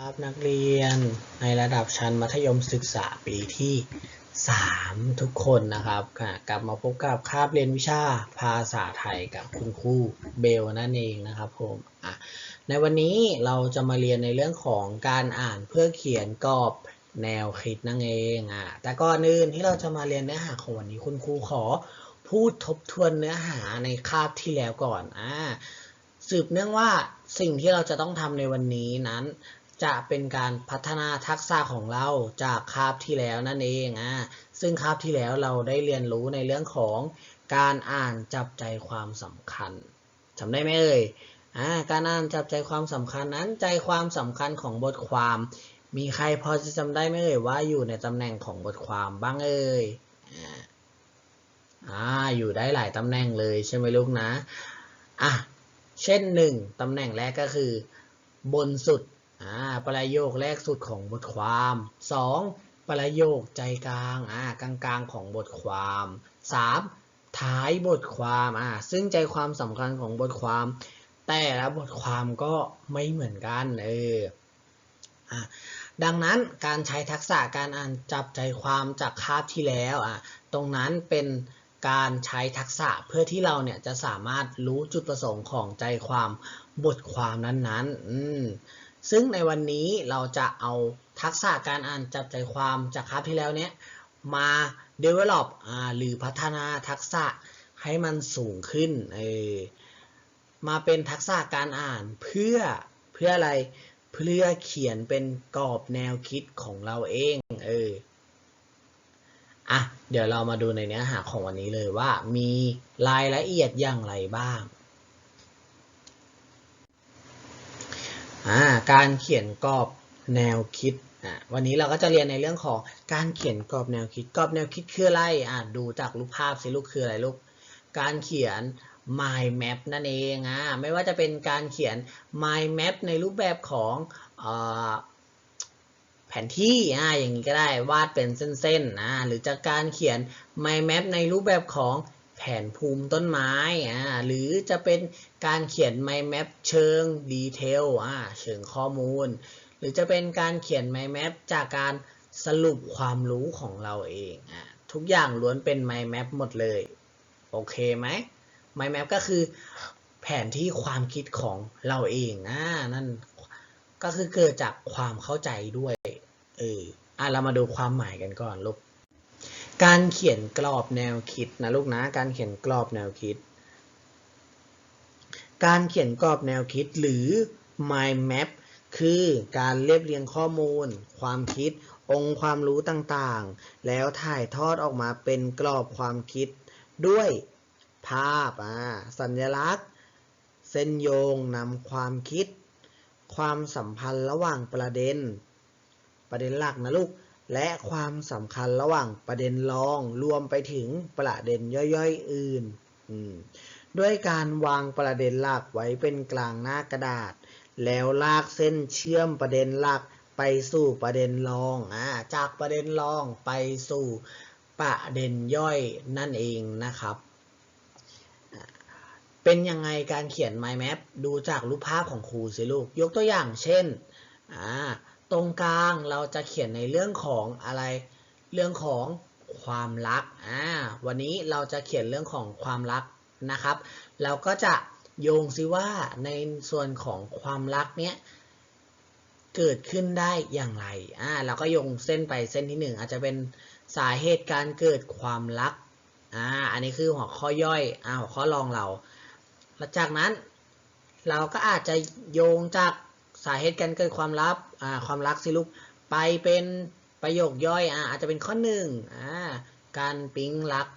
ครับนักเรียนในระดับชั้นมัธยมศึกษาปีที่ 3 ทุกคนนะครับค่ะกลับมาพบกับคาบเรียนวิชาภาษาไทยกับคุณครูเบลนั่นเองนะครับผมอะในวันนี้เราจะมาเรียนในเรื่องของการอ่านเพื่อเขียนกรอบแนวคิดนั่นเองอะแต่ก่อนอื่นที่เราจะมาเรียนเนื้อหาของวันนี้คุณครูขอพูดทบทวนเนื้อหาในคาบที่แล้วก่อนอ่าสืบเนื่องว่าสิ่งที่เราจะต้องทำในวันนี้นั้น จะเป็นการพัฒนาทักษะของเราจากคาบที่แล้วนั่นเองอ่าซึ่งคาบที่แล้วเราได้เรียนรู้ในเรื่องของการอ่านจับใจความสำคัญจำได้ไหมเอ่ยอ่าการอ่านจับใจความสำคัญนั้นใจความสำคัญของบทความ มีใครพอจะจำได้ไหมเอ่ยว่าอยู่ในตำแหน่งของบทความบ้างเอ่ยอ่าอ่าอยู่ได้หลายตำแหน่งเลยใช่ไหมลูกนะอะเช่นหนึ่งตำแหน่งแรกก็คือ บนสุด อ่าประโยคแรกสุดของบทความ 2. ประโยคใจกลางอ่ากลางกลางๆของบทความ 3. ท้ายบทความอ่าซึ่งใจความสำคัญของบทความ แต่ละบทความก็ไม่เหมือนกันเอออะดังนั้นการใช้ทักษะการอ่านจับใจความจากคาบที่แล้วอะตรงนั้นเป็นการใช้ทักษะเพื่อที่เราเนี่ยจะสามารถรู้จุดประสงค์ของใจความบทความนั้นๆอืม ซึ่งในวันนี้เราจะเอาทักษะการอ่านจับใจความจากคาบที่แล้วเนี้ยมา develop อ่าหรือพัฒนาทักษะให้มันสูงขึ้นเออมาเป็นทักษะการอ่านเพื่อเพื่ออะไรเพื่อเขียนเป็นกรอบแนวคิดของเราเองเอออะเดี๋ยวเรามาดูในเนื้อหาของวันนี้เลยว่ามีรายละเอียดอย่างไรบ้าง อ่า การเขียนกรอบแนวคิดอ่าวันนี้เราก็จะเรียนในเรื่องของการเขียนกรอบแนวคิดกรอบแนวคิดคืออะไรอ่าดูจากรูปภาพสิลูกคืออะไรลูกการเขียน mind map นั่นเองอ่าไม่ว่าจะเป็นการเขียน mind map ในรูปแบบของอ่อแผนที่อ่าอย่างนี้ก็ได้วาดเป็นเส้นๆอ่าหรือจากการเขียน mind map ในรูปแบบของ แผนภูมิต้นไม้อ่าหรือจะเป็นการเขียน mind map เชิงดีเทลอ่าเชิงข้อมูล หรือจะเป็นการเขียน mind map จากการสรุปความรู้ของเราเองอ่าทุกอย่างล้วนเป็น mind map หมดเลย โอเคไหม mind map ก็คือแผนที่ความคิดของเราเองอ่านั่นก็คือเกิดจากความเข้าใจด้วยเอออะเรามาดูความหมายกันก่อนลูก การเขียนกรอบแนวคิดนะลูกนะ การเขียนกรอบแนวคิด การเขียนกรอบแนวคิดหรือ mind map คือการเรียบเรียงข้อมูล ความคิด องค์ความรู้ต่างๆ แล้วถ่ายทอดออกมาเป็นกรอบความคิด ด้วยภาพอ่าสัญลักษณ์ เส้นโยงนำความคิด ความสัมพันธ์ระหว่างประเด็น ประเด็นหลักนะลูก และความสำคัญระหว่างประเด็นรองรวมไปถึงประเด็นย่อยๆอื่นด้วยการวางประเด็นหลักไว้เป็นกลางหน้ากระดาษ แล้วลากเส้นเชื่อมประเด็นหลักไปสู่ประเด็นรองอจากประเด็นรองไปสู่ประเด็นย่อยนั่นเองนะครับ เป็นยังไงการเขียน mind map ดูจากรูปภาพของครูสิลูก ยกตัวอย่างเช่นอ่า ตรงกลางเราจะเขียนในเรื่องของอะไรเรื่องของความรักอ่าวันนี้เราจะเขียนเรื่องของความรักนะครับ เราก็จะโยงซิว่าในส่วนของความรักเนี้ยเกิดขึ้นได้อย่างไรอ่าเราก็โยงเส้นไปเส้นที่หนึ่งอาจจะเป็นสาเหตุการเกิดความรักอ่าอันนี้คือหัวข้อย่อยอ่าหัวข้อรองเราหลังจากนั้น เราก็อาจจะโยงจาก สาเหตุการเกิดความรักอ่าความรักสิลูกไปเป็นประโยคย่อยอ่าอาจจะเป็นข้อหนึ่งอ่าการปิ๊งรัก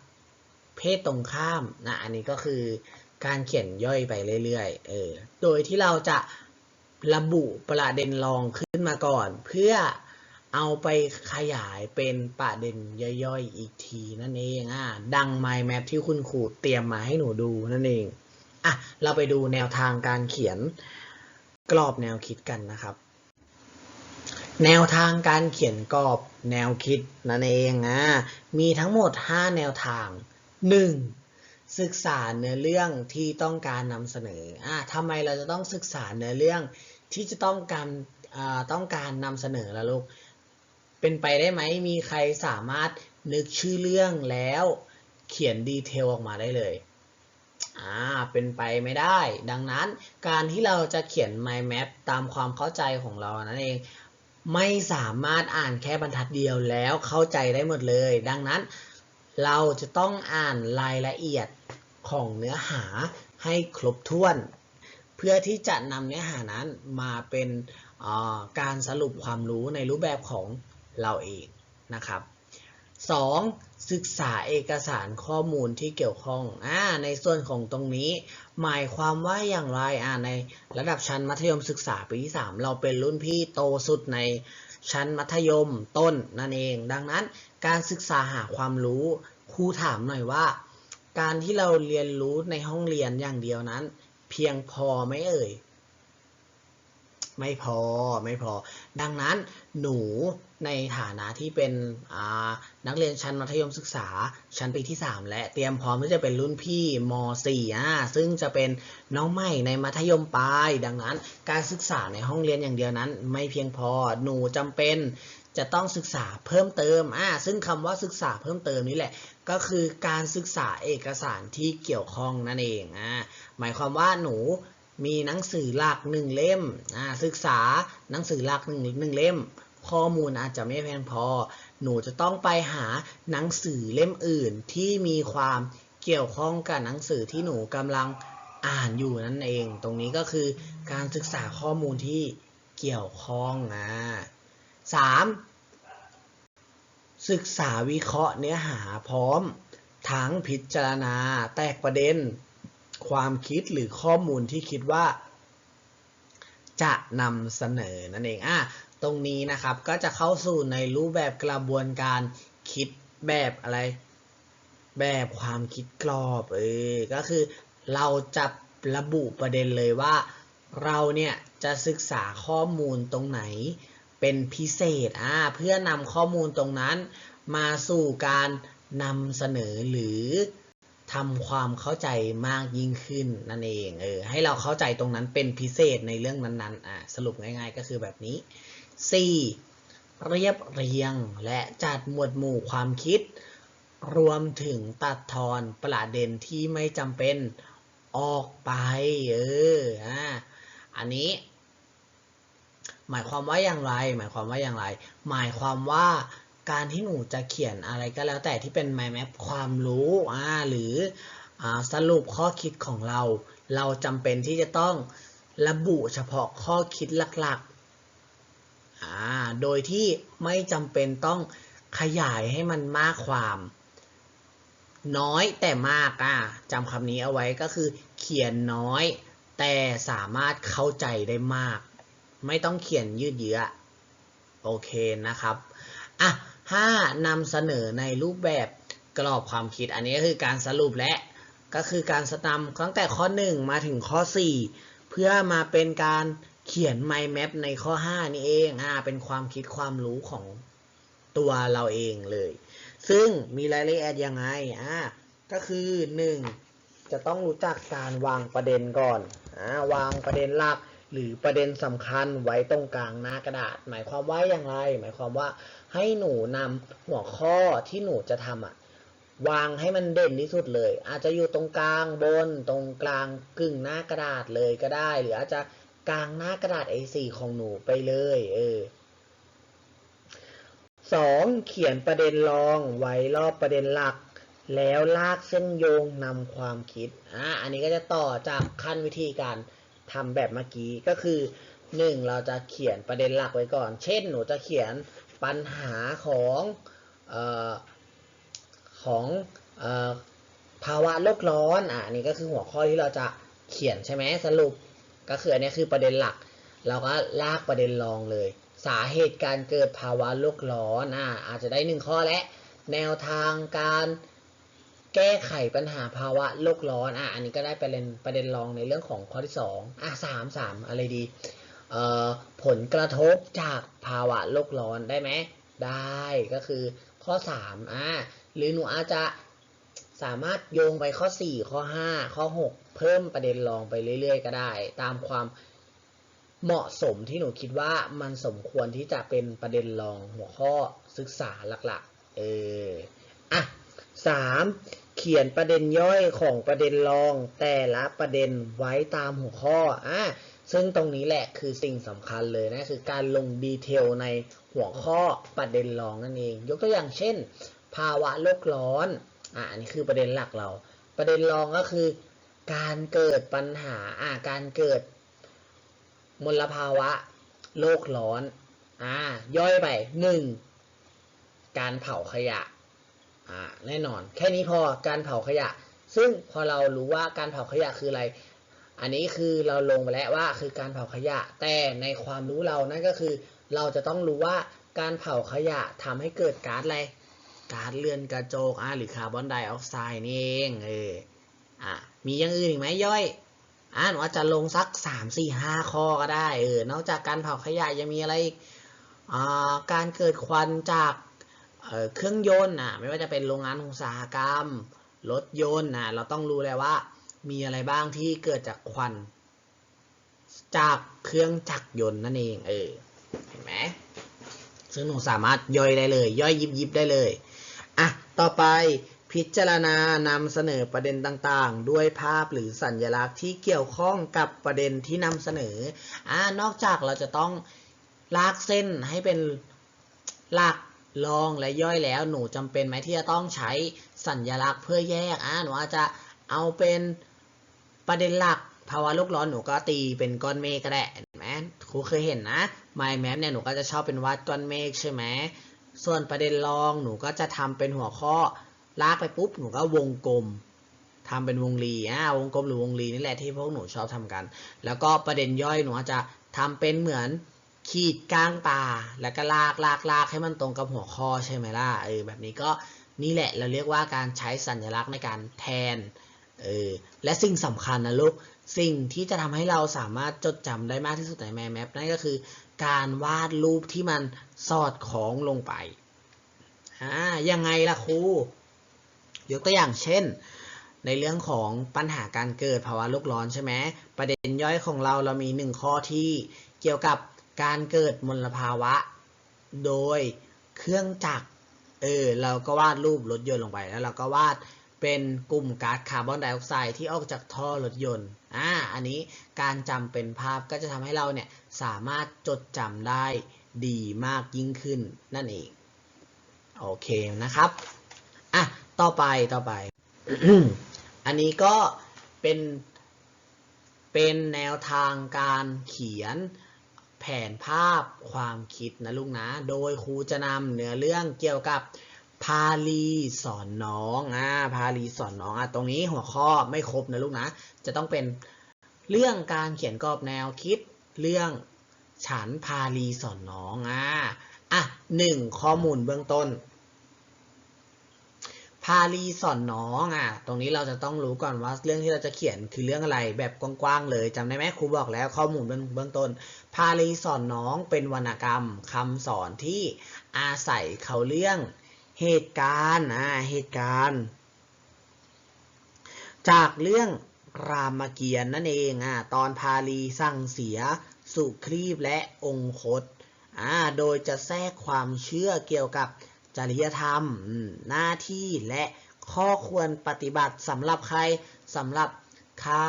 เพศตรงข้ามนะอันนี้ก็คือการเขียนย่อยไปเรื่อยๆเออโดยที่เราจะระบุประเด็นรองขึ้นมาก่อน เพื่อเอาไปขยายเป็นประเด็นย่อยๆอีกทีนั่นเองอ่าดัง mind map ที่คุณครูเตรียมมาให้หนูดูนั่นเองอะเราไปดูแนวทางการเขียน กรอบแนวคิดกันนะครับ แนวทางการเขียนกรอบแนวคิดนั่นเองอะมีทั้งหมด 5 แนวทาง 1. ศึกษาเนื้อเรื่องที่ต้องการนำเสนออะทำไมเราจะต้องศึกษาเนื้อเรื่องที่จะต้องการต้องการนำเสนอล้วลูกเป็นไปได้ไหมมีใครสามารถนึกชื่อเรื่องแล้วเขียนดีเทลออกมาได้เลย อ่าเป็นไปไม่ได้ ดังนั้นการที่เราจะเขียน mind map ตามความเข้าใจของเรานั่นเอง ไม่สามารถอ่านแค่บรรทัดเดียวแล้วเข้าใจได้หมดเลย ดังนั้นเราจะต้องอ่านรายละเอียดของเนื้อหาให้ครบถ้วน เพื่อที่จะนำเนื้อหานั้นมาเป็นอ่าการสรุปความรู้ในรูปแบบของเราเองนะครับ 2. ศึกษาเอกสารข้อมูลที่เกี่ยวข้องอ่าในส่วนของตรงนี้ หมายความว่าอย่างไรอ่าในระดับชั้นมัธยมศึกษาปีที่ 3 เราเป็นรุ่นพี่โตสุดในชั้นมัธยมต้นนั่นเอง ดังนั้นการศึกษาหาความรู้ครูถามหน่อยว่า การที่เราเรียนรู้ในห้องเรียนอย่างเดียวนั้น เพียงพอไหมเอ่ย ไม่พอไม่พอ ดังนั้นหนูในฐานะที่เป็นนักเรียนชั้นมัธยมศึกษาชั้นปีที่ 3 และเตรียมพร้อมที่จะเป็นรุ่นพี่ม .4 อะซึ่งจะเป็นน้องใหม่ในมัธยมปลาย ดังนั้นการศึกษาในห้องเรียนอย่างเดียวนั้น ไม่เพียงพอหนูจำเป็นจะต้องศึกษาเพิ่มเติมอ่าซึ่งคำว่าศึกษาเพิ่มเติมนี่แหละ ก็คือการศึกษาเอกสารที่เกี่ยวข้องนั่นเองอ่าหมายความว่าหนู มีหนังสือหลักหนึ่งเล่มศึกษาหนังสือหลักหนึ่งหนึ่งเล่ม ข้อมูลอาจจะไม่เพียงพอ หนูจะต้องไปหาหนังสือเล่มอื่นที่มีความเกี่ยวข้องกับหนังสือที่หนูกำลังอ่านอยู่นั่นเอง ตรงนี้ก็คือการศึกษาข้อมูลที่เกี่ยวข้องอ่าสามศึกษาวิเคราะห์เนื้อหาพร้อมทั้งพิจารณาแตกประเด็น ความคิดหรือข้อมูลที่คิดว่า จะนำเสนอนั่นเองอะตรงนี้นะครับก็จะเข้าสู่ในรูปแบบกระบวนการคิดแบบอะไร แบบความคิดกรอบเออก็คือเราจะระบุประเด็นเลยว่า เราเนี่ยจะศึกษาข้อมูลตรงไหนเป็นพิเศษอ่าเพื่อนำข้อมูลตรงนั้น มาสู่การนำเสนอหรือ ทำความเข้าใจมากยิ่งขึ้นนั่นเองเออให้เราเข้าใจตรงนั้นเป็นพิเศษในเรื่องนั้นๆอ่าสรุปง่าย ๆ ก็คือแบบนี้ 4. เรียบเรียงและจัดหมวดหมู่ความคิด รวมถึงตัดทอนประเด็นที่ไม่จำเป็นออกไปเอออ่าอันนี้ หมายความว่าอย่างไร หมายความว่าอย่างไร หมายความว่า การที่หนูจะเขียนอะไรก็แล้วแต่ที่เป็น mind map ความรู้อ่าหรืออสรุปข้อคิดของเรา เราจำเป็นที่จะต้องระบุเฉพาะข้อคิดหลักๆอ่าโดยที่ไม่จำเป็นต้องขยายให้มันมากความ น้อยแต่มากอะจำคำนี้เอาไว้ก็คือ เขียนน้อย แต่สามารถเข้าใจได้มาก ไม่ต้องเขียนยืดเยื้อโอเคนะครับอะ ห้านำเสนอในรูปแบบกรอบความคิด อันนี้ก็คือการสรุปและก็คือการสนำตั้งแต่ข้อ 1 มาถึงข้อ 4 เพื่อมาเป็นการเขียน mind map ในข้อ 5 นี่เองอ่าเป็นความคิดความรู้ของตัวเราเองเลย ซึ่งมีรายละเอียดยังไงอ่าก็คือ 1 จะต้องรู้จักการวางประเด็นก่อนอ่าวางประเด็นหลัก หรือประเด็นสำคัญไว้ตรงกลางหน้ากระดาษ หมายความว่าอย่างไร หมายความว่าให้หนูนำหัวข้อที่หนูจะทำอะวางให้มันเด่นที่สุดเลย อาจจะอยู่ตรงกลางบน ตรงกลางกึ่งหน้ากระดาษเลยก็ได้ หรืออาจจะกลางหน้ากระดาษ A4 ของหนูไปเลยเออสองเขียนประเด็นรองไว้รอบประเด็นหลัก แล้วลากเส้นโยงนำความคิดอ่าอันนี้ก็จะต่อจากขั้นวิธีการ ทำแบบเมื่อกี้ก็คือ 1 เราจะเขียนประเด็นหลักไว้ก่อน เช่น หนูจะเขียนปัญหาของออของออภาวะโลกร้อนอะนี่ก็คือหัวข้อที่เราจะเขียนใช่ไหมสรุปก็คืออันนี้คือประเด็นหลัก เราก็ลากประเด็นรองเลย สาเหตุการเกิดภาวะโลกร้อนอะอาจจะได้หนึ่งข้อและ แนวทางการ แก้ไขปัญหาภาวะโลกร้อนอะอันนี้ก็ได้ประเด็นประเด็นรองในเรื่องของข้อที่ 2อะสามสามอะไรดีเอ่อผลกระทบจากภาวะโลกร้อนได้ไหมได้ก็คือข้อ3อะหรือหนูอาจจะสามารถโยงไปข้อ 4 ข้อ 5 ข้อ 6 เพิ่มประเด็นรองไปเรื่อย ๆ ก็ได้ ตามความเหมาะสมที่หนูคิดว่ามันสมควรที่จะเป็นประเด็นรองหัวข้อศึกษาหลักๆ เอออะสาม เขียนประเด็นย่อยของประเด็นรอง แต่ละประเด็นไว้ตามหัวข้ออะซึ่งตรงนี้แหละคือสิ่งสำคัญเลยนะคือการลงดีเทลในหัวข้อประเด็นรองนั่นเอง ยกตัวอย่างเช่น ภาวะโลกร้อนอะอันนี้คือประเด็นหลักเรา ประเด็นรองก็คือ การเกิดปัญหาอะการเกิดมลภาวะโลกร้อนอ่าย่อยไปหนึ่งการเผาขยะ อ่าแน่นอน แค่นี้พอการเผาขยะ ซึ่งพอเรารู้ว่าการเผาขยะคืออะไร อันนี้คือเราลงไปแล้วว่าคือการเผาขยะ แต่ในความรู้เรานั่นก็คือ เราจะต้องรู้ว่าการเผาขยะทำให้เกิดก๊าซอะไรก๊าซเรือนกระจกอ่าหรือคาร์บอนไดออกไซด์นี่เองเอออะมีอย่างอื่นอีกไหมย่อยอ่าหนูอาจจะลงสักสามสี่ห้าข้อก็ได้เออนอกจากการเผาขยะยังมีอะไรอีกอ่าการเกิดควันจาก เครื่องยนต์อะไม่ว่าจะเป็นโรงงานอุตสาหกรรม รถยนต์นะเราต้องรู้เลยว่า มีอะไรบ้างที่เกิดจากควัน จากเครื่องจักรยนต์นั่นเองเออเห็นไหมซึ่งหนูสามารถย่อยได้เลย ย่อยยิบยิบได้เลยอะต่อไปพิจารณานำเสนอประเด็นต่างๆ ด้วยภาพหรือสัญลักษณ์ที่เกี่ยวข้องกับประเด็นที่นำเสนออ่านอกจากเราจะต้องลากเส้นให้เป็นหลัก รองและย่อยแล้วหนูจำเป็นไหมที่จะต้องใช้สัญลักษณ์เพื่อแยกอ่าหนูอาจจะเอาเป็นประเด็นหลักภาวะโลกร้อนหนูก็ตีเป็นก้อนเมฆก็ได้เห็นไหมครูเคยเห็นนะ My Map เนี่ยหนูก็จะชอบเป็นวาดก้อนเมฆใช่ไหมส่วนประเด็นรองหนูก็จะทำเป็นหัวข้อลากไปปุ๊บหนูก็วงกลมทำเป็นวงรีอ่าวงกลมหรือวงรีนี่แหละที่พวกหนูชอบทำกัน แล้วก็ประเด็นย่อยหนูอาจจะทำเป็นเหมือน ขีดก้างตา แล้วก็ลากลากลากให้มันตรงกับหัวข้อใช่ไหมล่ะเออแบบนี้ก็นี่แหละเราเรียกว่าการใช้สัญลักษณ์ในการแทนเออและสิ่งสำคัญนะลูกสิ่งที่จะทำให้เราสามารถจดจำได้มากที่สุดในแมแมปนั่นก็คือ การวาดรูปที่มันสอดคล้องลงไปอ่ายังไงล่ะครูยกตัวอย่างเช่น ในเรื่องของปัญหาการเกิดภาวะโลกร้อนใช่ไหมประเด็นย่อยของเราเรามีหนึ่งข้อที่เกี่ยวกับ การเกิดมลภาวะ โดยเครื่องจักรเออเราก็วาดรูปรถยนต์ลงไปแล้วเราก็วาดเป็นกลุ่มก๊าซคาร์บอนไดออกไซด์ที่ออกจากท่อรถยนต์อ่าอันนี้การจำเป็นภาพก็จะทำให้เราเนี่ยสามารถจดจำได้ดีมากยิ่งขึ้นนั่นเองโอเคนะครับอะต่อไปต่อไป อันนี้ก็เป็นเป็นแนวทางการเขียน ผนภาพความคิดนะลูกนะ โดยครูจะนำเนื้อเรื่องเกี่ยวกับพาลีสอนน้องอ่าพาลีสอนน้องอะตรงนี้หัวข้อไม่ครบนะลูกนะ จะต้องเป็นเรื่องการเขียนกรอบแนวคิดเรื่องฉันพาลีสอนน้องอ่าอะหนึ่งข้อมูลเบื้องต้น พาลีสอนน้องอะ ตรงนี้เราจะต้องรู้ก่อนว่าเรื่องที่เราจะเขียนคือเรื่องอะไรแบบกว้างๆเลยจำได้ไหมครูบอกแล้วข้อมูลเบื้องต้น พาลีสอนน้องเป็นวรรณกรรมคำสอนที่อาศัยเขาเรื่องเหตุการณ์อ่าเหตุการณ์ จากเรื่องรามเกียรตินั่นเองอ่าตอนพาลีสั่งเสีย สุครีบและองคตอ่าโดยจะแทรกความเชื่อเกี่ยวกับ จริยธรรม หน้าที่และข้อควรปฏิบัติสำหรับใครสำหรับข้า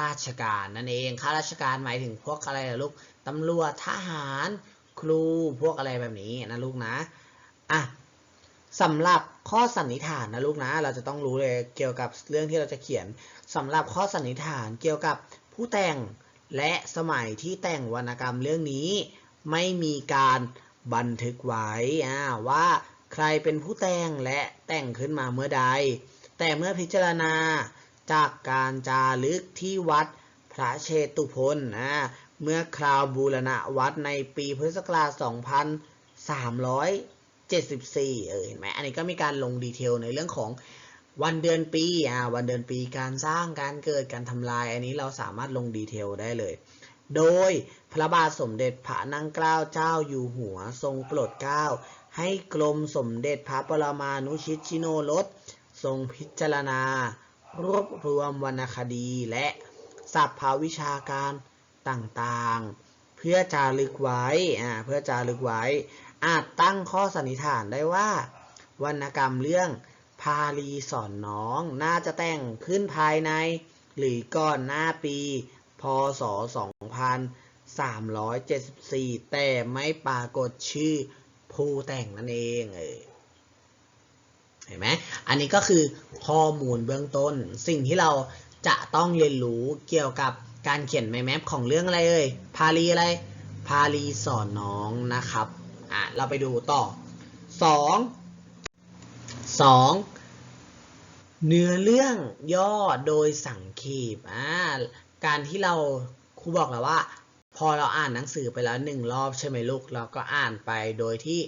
ราชการนั่นเองข้าราชการหมายถึงพวกอะไรล่ะลูกตำรวจทหารครูพวกอะไรแบบนี้นะลูกนะอะสำหรับข้อสันนิษฐานนะลูกนะ เราจะต้องรู้เลยเกี่ยวกับเรื่องที่เราจะเขียนสำหรับข้อสันนิษฐานเกี่ยวกับผู้แต่งและสมัยที่แต่งวรรณกรรมเรื่องนี้ ไม่มีการ บันทึกไว้ว่าใครเป็นผู้แต่งและแต่งขึ้นมาเมื่อใด แต่เมื่อพิจารณาจากการจารึกที่วัดพระเชตุพนเมื่อคราวบูรณะวัดในปีพุทธศักราช 2374 เออเห็นไหมอันนี้ก็มีการลงดีเทลในเรื่องของวันเดือนปีอ่าวันเดือนปีการสร้างการเกิดการทำลาย อันนี้เราสามารถลงดีเทลได้เลย โดยพระบาทสมเด็จพระนั่งเกล้าเจ้าอยู่หัวทรงโปรดเกล้า ให้กรมสมเด็จพระปรมานุชิตชิโนรสทรงพิจารณา รวบรวมวรรณคดีและศัพท์ภาวิชาการต่างๆ เพื่อจารึกไว้อ่าเพื่อจารึกไว้ อาจตั้งข้อสันนิษฐานได้ว่า วรรณกรรมเรื่องพาลีสอนน้อง น่าจะแต่งขึ้นภายใน หรือก่อนหน้าปี พศ 2374 แต่ไม่ปรากฏชื่อผู้แต่งนั่นเองเออเห็นไหมอันนี้ก็คือข้อมูลเบื้องต้น สิ่งที่เราจะต้องเรียนรู้เกี่ยวกับการเขียนไมแมปของเรื่องอะไรเอ่ย พาลีอะไร พาลีสอนน้องนะครับ อะ เราไปดูต่อ 2 2 เนื้อเรื่องย่อโดยสังเขปอ่า การที่เราครูบอกแล้วว่า พอเราอ่านหนังสือไปแล้วหนึ่งรอบใช่ไหมลูก เราก็อ่านไปโดยที่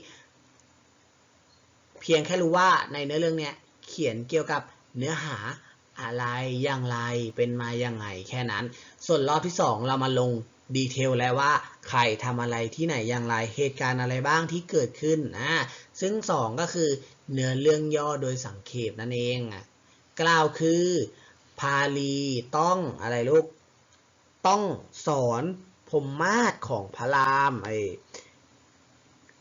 เพียงแค่รู้ว่าในเนื้อเรื่องเนี้ยเขียนเกี่ยวกับเนื้อหาอะไรอย่างไรเป็นมาอย่างไงแค่นั้น ส่วนรอบที่ 2 เรามาลงดีเทลแล้วว่าใครทำอะไรที่ไหนอย่างไรเหตุการณ์อะไรบ้างที่เกิดขึ้นอ่าซึ่ง 2 ก็คือเนื้อเรื่องย่อโดยสังเขปนั่นเองอะกล่าวคือ พาลีต้องอะไรลูก ต้องสอนพรมมาศของพระรามไอ้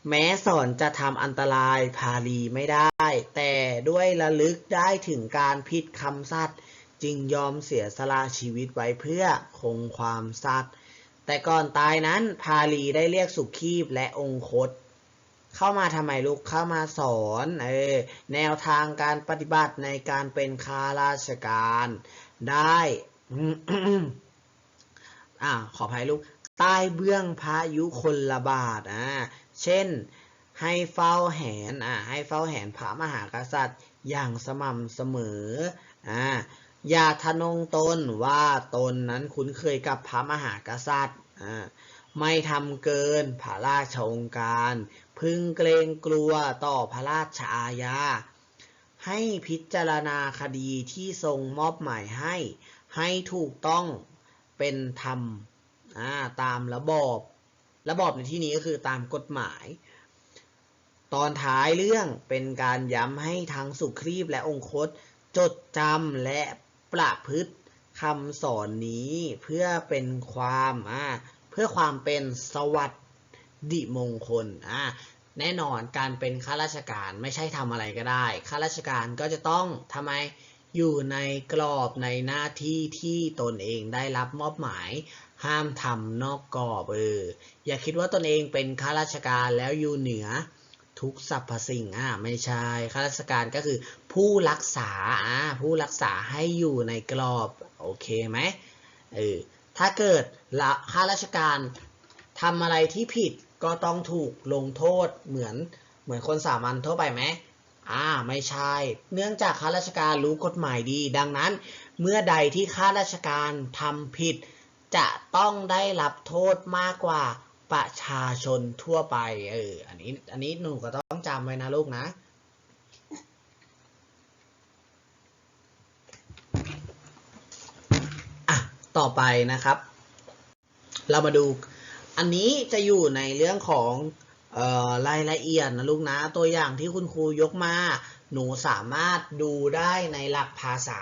แม้สอนจะทำอันตรายพาลีไม่ได้ แต่ด้วยระลึกได้ถึงการผิดคำสัตย์จึงยอมเสียสละชีวิตไว้เพื่อคงความสัตย์แต่ก่อนตายนั้นพาลีได้เรียกสุขีบและองคต เข้ามาทำไมลูกเข้ามาสอนเออแนวทางการปฏิบัติในการเป็นข้าราชการได้ อ่าขออภัยลูกใต้เบื้องพายุคนละบาทอ่าเช่น ให้เฝ้าแหนอ่าให้เฝ้าแหนพระมหากษัตริย์อย่างสม่ำเสมออ่าอย่าทะนงตนว่าตนนั้นคุ้นเคยกับพระมหากษัตริย์อ่าไม่ทำเกินพระราชองค์การ พึงเกรงกลัวต่อพระราชอาญาให้พิจารณาคดีที่ทรงมอบหมายให้ ให้ถูกต้อง เป็นธรรมตามระบอบระบอบในที่นี้ก็คือตามกฎหมาย ตอนท้ายเรื่องเป็นการย้ำให้ทั้งสุครีบและองคต จดจำและประพฤติคำสอนนี้เพื่อเป็นความเพื่อความเป็นสวัสดิมงคลแน่นอนการเป็นข้าราชการไม่ใช่ทำอะไรก็ได้ ข้าราชการก็จะต้องทำไม อยู่ในกรอบในหน้าที่ที่ตนเองได้รับมอบหมาย ห้ามทำนอกกรอบเอออย่าคิดว่าตนเองเป็นข้าราชการแล้วอยู่เหนือทุกสรรพสิ่งอะไม่ใช่ข้าราชการก็คือ ผู้รักษาอ่าผู้รักษาให้อยู่ในกรอบโอเคไหมเออถ้าเกิดละข้าราชการทำอะไรที่ผิดก็ต้องถูกลงโทษเหมือนเหมือนคนสามัญทั่วไปไหม อ่าไม่ใช่ เนื่องจากข้าราชการรู้กฎหมายดี ดังนั้น เมื่อใดที่ข้าราชการทำผิด จะต้องได้รับโทษมากกว่าประชาชนทั่วไป เออ อันนี้ อันนี้หนูก็ต้องจำไว้นะลูกนะ อะ ต่อไปนะครับ เรามาดู อันนี้จะอยู่ในเรื่องของ รายละเอียดนะลูกนะตัวอย่างที่คุณครูยกมา หนูสามารถดูได้ในหลักภาษา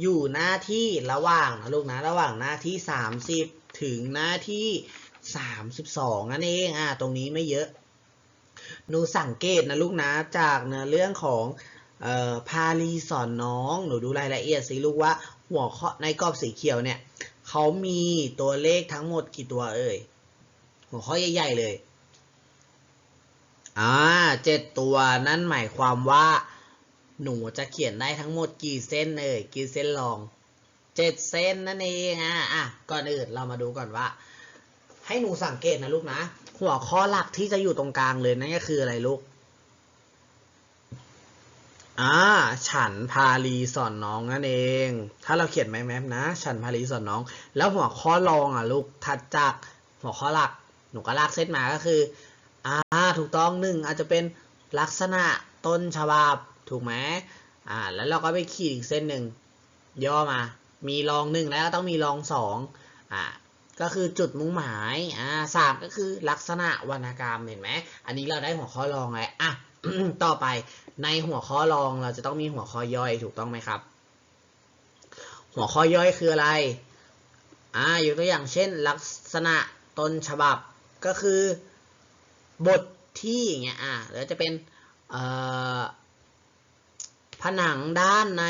อยู่หน้าที่ระหว่างนะลูกนะระหว่างหน้าที่ 30 ถึงหน้าที่ 32 นั่นเองอ่าตรงนี้ไม่เยอะ หนูสังเกตนะลูกนะจากเนื้อเรื่องของออพาลีสอนน้อง หนูดูรายละเอียดสิลูกว่าหัวข้อในกรอบสีเขียวเนี่ยเขามีตัวเลขทั้งหมดกี่ตัวเอ่ยหัวข้อใหญ่ ๆ เลย อ่าเจ็ดตัวนั่นหมายความว่า หนูจะเขียนได้ทั้งหมดกี่เส้นเอ่ยกี่เส้นลองเจ็ดเส้นนั่นเองอะอะก่อนอื่นเรามาดูก่อนว่า ให้หนูสังเกตนะลูกนะ หัวข้อหลักที่จะอยู่ตรงกลางเลยนั่นก็คืออะไรลูกอ่าฉันพาลีสอนน้องนั่นเอง ถ้าเราเขียนแมปนะ ฉันพาลีสอนน้อง แล้วหัวข้อรองอะลูกถัดจากหัวข้อหลักหนูก็ลากเส้นมาก็คือ อ่าถูกต้องหนึ่งอาจจะเป็นลักษณะต้นฉบับถูกไหมอ่าแล้วเราก็ไปขีดอีกเส้นหนึ่งย่อมา มีรองหนึ่งแล้วก็ต้องมีรองสองอ่าก็คือจุดมุ่งหมายอ่าสามก็คือลักษณะวรรณกรรมเห็นไหมอันนี้เราได้หัวข้อรองแล้วอะต่อไปในหัวข้อรองเราจะต้องมีหัวข้อย่อยถูกต้องไหมครับ หัวข้อย่อยคืออะไรอ่ายกตัวอย่างเช่น ลักษณะต้นฉบับก็คือ บทที่อย่างเงี้ยอ่าแล้วจะเป็นเอ่อผนังด้านใน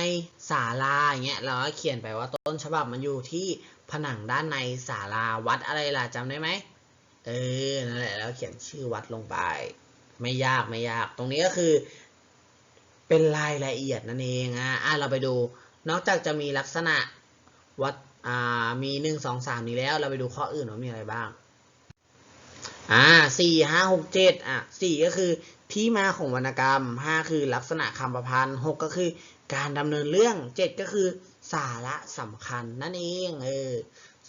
ศาลาอย่างเงี้ยเราก็เขียนไปว่าต้นฉบับมันอยู่ที่ผนังด้านในศาลาวัดอะไรล่ะจำได้ไหมเออนั่นแหละแล้วเขียนชื่อวัดลงไป ไม่ยากไม่ยาก ตรงนี้ก็คือ เป็นรายละเอียดนั่นเองอะอะเราไปดู นอกจากจะมีลักษณะวัดอ่ามีหนึ่งสองสามนี้แล้ว เราไปดูข้ออื่นว่ามีอะไรบ้าง อ่าสี่ห้าหกเจ็ดอะสี่ก็คือที่มาของวรรณกรรมห้าคือลักษณะคำประพันธ์หกก็คือการดำเนินเรื่องเจ็ดก็คือสาระสำคัญนั่นเองเออ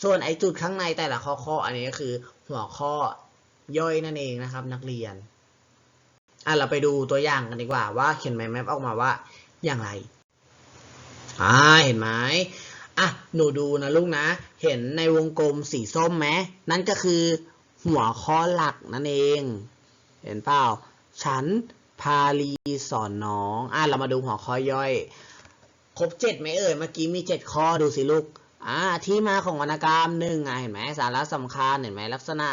ส่วนไอจุดข้างในแต่ละข้อข้ออันนี้ก็คือหัวข้อย่อยนั่นเองนะครับ นักเรียนอะเราไปดูตัวอย่างกันดีกว่าว่าเขียนไมแมปออกมาว่าอย่างไรอ่าเห็นไหมอะหนูดูนะลูกนะ เห็นในวงกลมสีส้มไหมนั่นก็คือ หัวข้อหลักนั่นเอง เห็นเปล่า ฉันพาลีสอนน้อง อะเรามาดูหัวข้อย่อย ครบเจ็ดไหมเอ่ย เมื่อกี้มีเจ็ดข้อดูสิลูก อ่า ที่มาของวรรณกรรมหนึ่งอะเห็นไหมสาระสำคัญเห็นไหมลักษณะ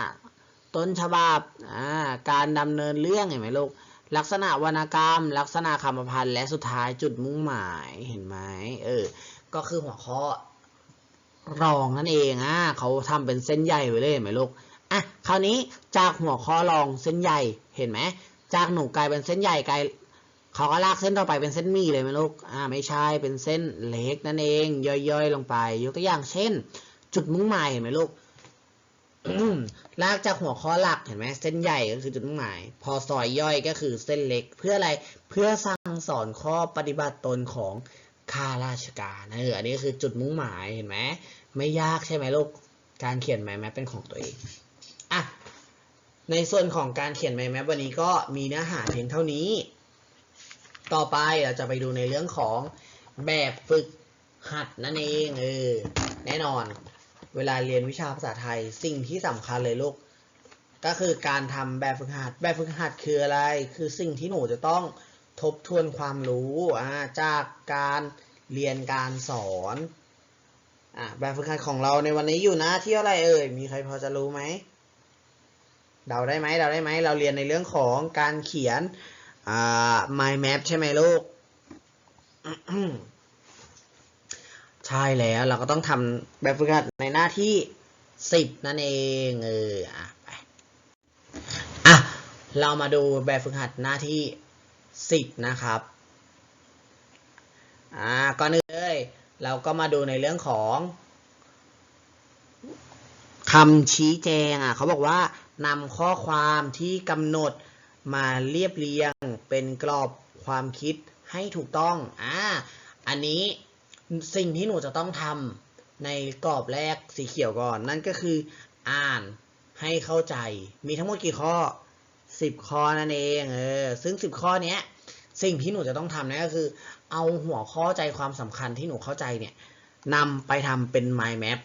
ต้นฉบับ อ่า การดำเนินเรื่องเห็นไหมลูก ลักษณะวรรณกรรม ลักษณะคำพันธ์และสุดท้ายจุดมุ่งหมาย เห็นไหมเออ ก็คือหัวข้อรองนั่นเองอะเขาทำเป็นเส้นใหญ่ไว้เลยเห็นไหมลูก อะคราวนี้จากหัวข้อรองเส้นใหญ่เห็นไหมจากหนูกลายเป็นเส้นใหญ่กลายเขาก็ลากเส้นต่อไปเป็นเส้นมีเลยไหมลูกอ่าไม่ใช่เป็นเส้นเล็กนั่นเอง ย่อยๆลงไป ยกตัวอย่างเช่น จุดมุ่งหมายเห็นไหมลูกลากจากหัวข้อหลักเห็นไหมเส้นใหญ่ก็คือจุดมุ่งหมาย พอซอยย่อยก็คือเส้นเล็กเพื่ออะไรเพื่อสั่งสอนข้อปฏิบัติตนของข้าราชการเอออันนี้คือจุดมุ่งหมายเห็นไหมไม่ยากใช่ไหมลูกการเขียนไมแมปเป็นของตัวเอง อะในส่วนของการเขียนไมแมปวันนี้ก็มีเนื้อหาเพียงเท่านี้ ต่อไปเราจะไปดูในเรื่องของแบบฝึกหัดนั่นเองเออแน่นอน เวลาเรียนวิชาภาษาไทยสิ่งที่สำคัญเลยลูกก็คือการทำแบบฝึกหัด แบบฝึกหัดคืออะไร คือสิ่งที่หนูจะต้องทบทวนความรู้อ่าจากการเรียนการสอนอ่าแบบฝึกหัดของเราในวันนี้อยู่นะที่อะไรเอ่ย มีใครพอจะรู้ไหม เดาได้ไหมเดาได้ไหมเราเรียนในเรื่องของการเขียนอ่ mind map ใช่ไหมลูกใช่แล้วเราก็ต้องทำแบบฝึกหัดในหน้าที่สิบนั่นเองเอออะไปอะเรามาดูแบบฝึกหัดหน้าที่สิบนะครับอ่าก่อนอื่นเลยเราก็มาดูในเรื่องของคำชี้แจงอะเขาบอกว่า นำข้อความที่กำหนดมาเรียบเรียงเป็นกรอบความคิดให้ถูกต้อง อ่า อันนี้สิ่งที่หนูจะต้องทำในกรอบแรกสีเขียวก่อน นั่นก็คืออ่านให้เข้าใจ มีทั้งหมดกี่ข้อสิบข้อนั่นเอง เออ ซึ่งสิบข้อเนี้ย สิ่งที่หนูจะต้องทำนั่นก็คือ เอาหัวข้อใจความสำคัญที่หนูเข้าใจเนี่ยนำไปทำเป็น mind map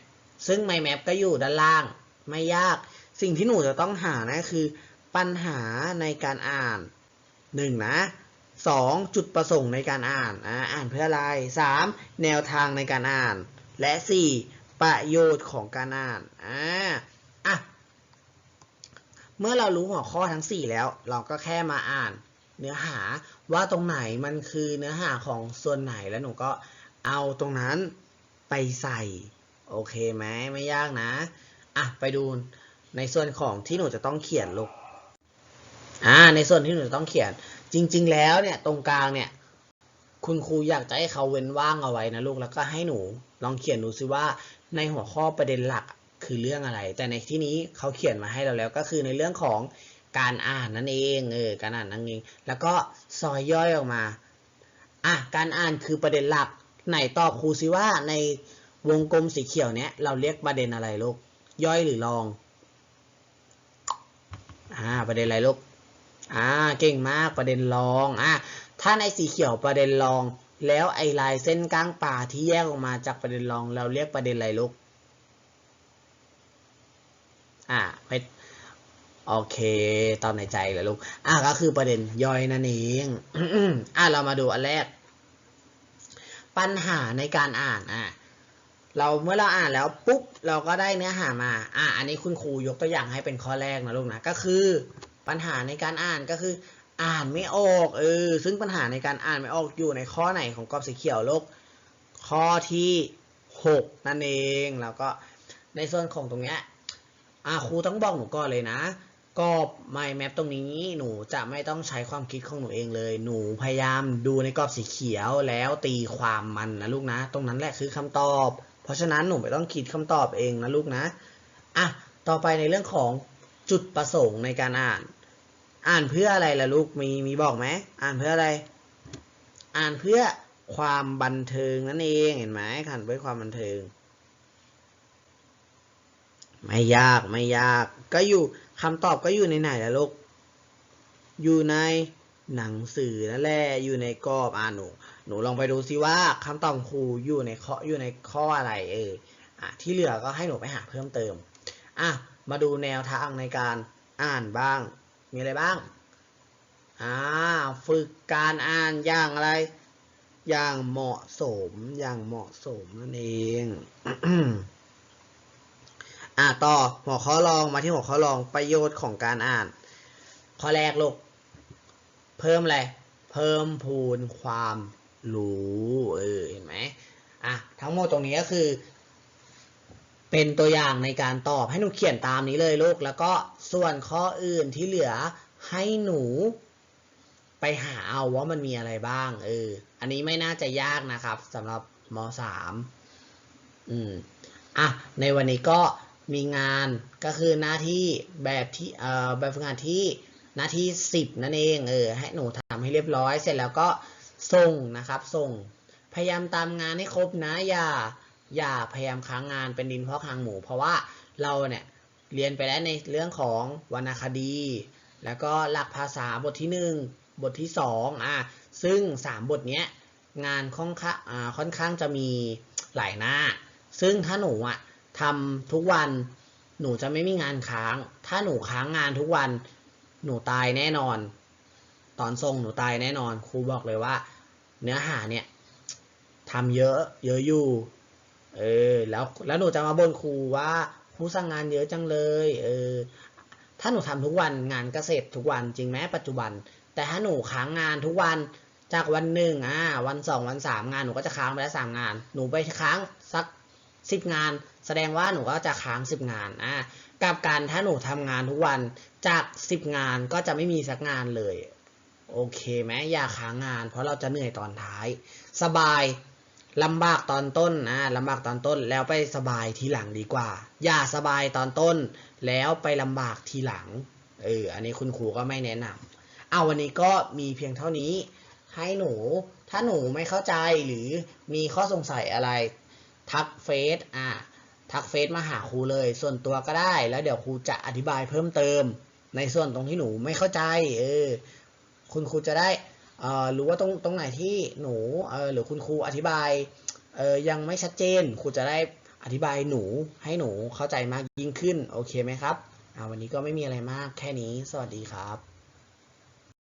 ซึ่ง mind map ก็อยู่ด้านล่าง ไม่ยาก สิ่งที่หนูจะต้องหานะคือ ปัญหาในการอ่านหนึ่งนะสองจุดประสงค์ในการอ่านอ่าอ่านเพื่ออะไรสามแนวทางในการอ่าน และสี่ประโยชน์ของการอ่านอ่าอะเมื่อเรารู้หัวข้อทั้งสี่แล้ว เราก็แค่มาอ่าน เนื้อหาว่าตรงไหนมันคือเนื้อหาของส่วนไหนแล้วหนูก็เอาตรงนั้นไปใส่ โอเคไหมไม่ยากนะอะไปดู ในส่วนของที่หนูจะต้องเขียนลูกอ่าในส่วนที่หนูจะต้องเขียน จริง ๆ แล้วเนี่ยตรงกลางเนี่ย คุณครูอยากจะให้เขาเว้นว่างเอาไว้นะลูกแล้วก็ให้หนูลองเขียนดูซิว่าในหัวข้อประเด็นหลักคือเรื่องอะไร แต่ในที่นี้เขาเขียนมาให้เราแล้วก็คือในเรื่องของการอ่านนั่นเองเออการอ่านนั่นเอง แล้วก็ซอยย่อยออกมาอะการอ่านคือประเด็นหลักไหนตอบครูซิว่าในวงกลมสีเขียวเนี้ยเราเรียกประเด็นอะไรลูกย่อยหรือรอง อ่าประเด็นอะไรลูกอ่าเก่งมากประเด็นรองอะถ้าในสีเขียวประเด็นรอง แล้วไอลายเส้นก้างป่าที่แยกออกมาจากประเด็นรอง เราเรียกประเด็นอะไรลูกอ่าไม่โอเคตอนในใจเหรอลูกอะก็คือประเด็นย่อยนั่นเองอะเรามาดูอันแรก ปัญหาในการอ่านอะ เราเมื่อเราอ่านแล้วปุ๊บเราก็ได้เนื้อหามา อะอันนี้คุณครูยกตัวอย่างให้เป็นข้อแรกนะลูกนะ ก็คือปัญหาในการอ่านก็คือ อ่านไม่ออกเออซึ่งปัญหาในการอ่านไม่ออกอยู่ในข้อไหนของกรอบสีเขียวลูกข้อที่หกนั่นเองแล้วก็ในส่วนของตรงเนี้ยอะครูต้องบอกหนูก่อนเลยนะกรอบ mind map ตรงนี้หนูจะไม่ต้องใช้ความคิดของหนูเองเลย หนูพยายามดูในกรอบสีเขียวแล้วตีความมันนะลูกนะ ตรงนั้นแหละคือคำตอบ เพราะฉะนั้นหนูไม่ต้องคิดคำตอบเองนะลูกนะอะต่อไปในเรื่องของจุดประสงค์ในการอ่าน อ่านเพื่ออะไรล่ะลูกมีมีบอกไหมอ่านเพื่ออะไร อ่านเพื่อความบันเทิงนั่นเองเห็นไหมอ่านเพื่อความบันเทิง ไม่ยากไม่ยาก ก็อยู่คำตอบก็อยู่ในไหนล่ะลูกอยู่ในหนังสือนั่นแหละอยู่ในกรอบอ่านหนู หนูลองไปดูซิว่าคำตอบครูอยู่ในข้ออยู่ในข้ออะไรเอออะที่เหลือก็ให้หนูไปหาเพิ่มเติมอะมาดูแนวทางในการอ่านบ้าง มีอะไรบ้างอ่าฝึกการอ่านอย่างอะไร อย่างเหมาะสมอย่างเหมาะสมนั่นเองอะต่อหัวข้อรองมาที่หัวข้อรองประโยชน์ของการอ่าน ข้อแรกลูกเพิ่มอะไร เพิ่มพูนความ รู้เออเห็นไหมอะทั้งหมดตรงนี้ก็คือ เป็นตัวอย่างในการตอบให้หนูเขียนตามนี้เลยลูก แล้วก็ส่วนข้ออื่นที่เหลือให้หนูไปหาเอาว่ามันมีอะไรบ้างเอออันนี้ไม่น่าจะยากนะครับสำหรับมสามอืมอะในวันนี้ก็มีงานก็คือหน้าที่แบบที่เอ่อแบบฝึกงานที่หน้าที่สิบนั่นเองเออให้หนูทำให้เรียบร้อยเสร็จแล้วก็ ส่งนะครับ ส่ง พยายามตามงานให้ครบนะ อย่า อย่าพยายามค้างงานเป็นดินเพราะค้างหมู เพราะว่าเราเนี่ยเรียนไปแล้วในเรื่องของวรรณคดี แล้วก็หลักภาษาบทที่หนึ่งบทที่สองอะซึ่งสามบทเนี้ยงานค่อนข้างค่อนข้างจะมีหลายหน้า ซึ่งถ้าหนูอะทำทุกวันหนูจะไม่มีงานค้าง ถ้าหนูค้างงานทุกวัน หนูตายแน่นอน ตอนส่งหนูตายแน่นอนครูบอกเลยว่า เนื้อหาเนี่ยทำเยอะ เยอะอยู่ เออ แล้วแล้วหนูจะมาบ่นครูว่าครูสั่งงานเยอะจังเลย เออ ถ้าหนูทำทุกวันงานเก็เสร็จทุกวันจริงไหมปัจจุบัน แต่ถ้าหนูค้างงานทุกวันจากวันหนึ่งอ่าวันสองวันสามงานหนูก็จะค้างไปแล้วสามงาน หนูไปค้างสักสิบงาน แสดงว่าหนูก็จะค้างสิบงานอ่ากับการถ้าหนูทำงานทุกวันจากสิบงานก็จะไม่มีสักงานเลย โอเคไหมอย่าค้างงาน เพราะเราจะเหนื่อยตอนท้าย สบายลำบากตอนต้นนะลำบากตอนต้นแล้วไปสบายทีหลังดีกว่า อย่าสบายตอนต้น แล้วไปลำบากทีหลังเอออันนี้คุณครูก็ไม่แนะนำเอาวันนี้ก็มีเพียงเท่านี้ ให้หนู ถ้าหนูไม่เข้าใจหรือมีข้อสงสัยอะไร ทักเฟซอะทักเฟซมาหาครูเลย ส่วนตัวก็ได้ แล้วเดี๋ยวครูจะอธิบายเพิ่มเติม ในส่วนตรงที่หนูไม่เข้าใจ เออ คุณครูจะได้รู้ว่าตรงตรงไหนที่หนูหรือคุณครูอธิบายยังไม่ชัดเจนครูจะได้อธิบายหนูให้หนูเข้าใจมากยิ่งขึ้น โอเคไหมครับวันนี้ก็ไม่มีอะไรมากแค่นี้ สวัสดีครับ